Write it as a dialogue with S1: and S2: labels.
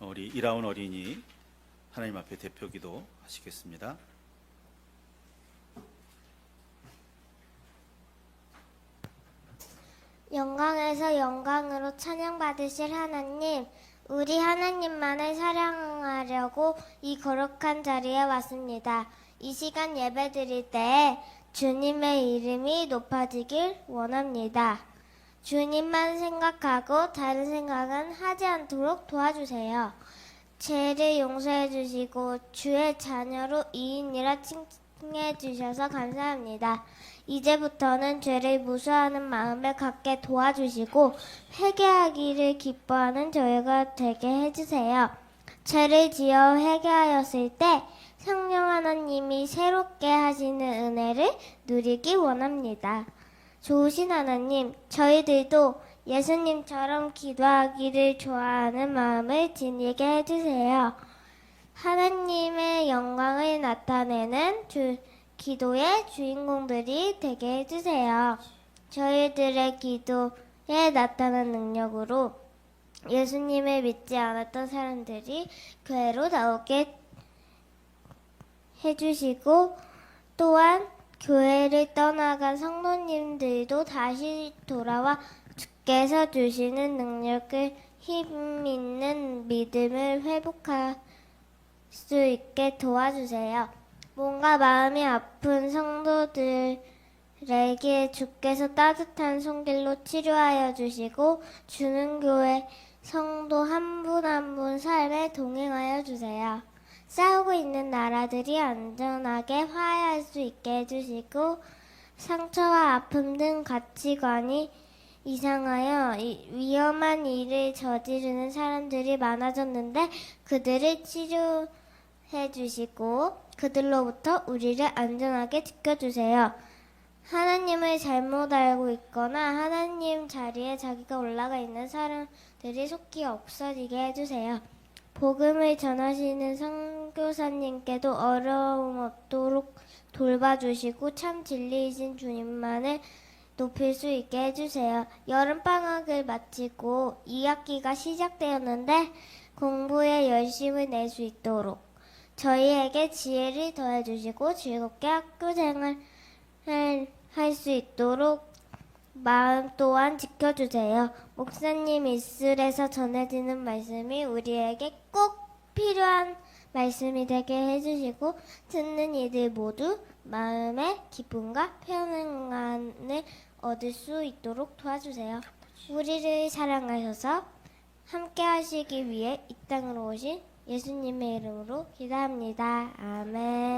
S1: 우리 이라운 어린이 하나님 앞에 대표 기도 하시겠습니다.
S2: 영광에서 영광으로 찬양받으실 하나님, 우리 하나님만을 사랑하려고 이 거룩한 자리에 왔습니다. 이 시간 예배 드릴 때 주님의 이름이 높아지길 원합니다. 주님만 생각하고 다른 생각은 하지 않도록 도와주세요. 죄를 용서해 주시고 주의 자녀로 이인이라 칭해 주셔서 감사합니다. 이제부터는 죄를 무수하는 마음을 갖게 도와주시고 회개하기를 기뻐하는 저희가 되게 해주세요. 죄를 지어 회개하였을 때 성령 하나님이 새롭게 하시는 은혜를 누리기 원합니다. 좋으신 하나님, 저희들도 예수님처럼 기도하기를 좋아하는 마음을 지니게 해주세요. 하나님의 영광을 나타내는 주, 기도의 주인공들이 되게 해주세요. 저희들의 기도에 나타난 능력으로 예수님을 믿지 않았던 사람들이 교회로 나오게 해주시고 또한 교회를 떠나간 성도님들도 다시 돌아와 주께서 주시는 능력을 힘 있는 믿음을 회복할 수 있게 도와주세요. 뭔가 마음이 아픈 성도들에게 주께서 따뜻한 손길로 치료하여 주시고 주는 교회 성도 한 분 한 분 삶에 동행하여 주세요. 싸우고 있는 나라들이 안전하게 화해할 수 있게 해주시고 상처와 아픔 등 가치관이 이상하여 이- 위험한 일을 저지르는 사람들이 많아졌는데 그들을 치료해 주시고 그들로부터 우리를 안전하게 지켜주세요. 하나님을 잘못 알고 있거나 하나님 자리에 자기가 올라가 있는 사람들이 속히 없어지게 해주세요. 복음을 전하시는 선교사님께도 어려움 없도록 돌봐주시고 참 진리이신 주님만을 높일 수 있게 해주세요. 여름방학을 마치고 2학기가 시작되었는데 공부에 열심을 낼 수 있도록 저희에게 지혜를 더해주시고 즐겁게 학교 생활을 할 수 있도록 마음 또한 지켜주세요. 목사님 입술에서 전해지는 말씀이 우리에게 꼭 필요한 말씀이 되게 해주시고 듣는 이들 모두 마음의 기쁨과 평안을 얻을 수 있도록 도와주세요. 우리를 사랑하셔서 함께 하시기 위해 이 땅으로 오신 예수님의 이름으로 기도합니다. 아멘.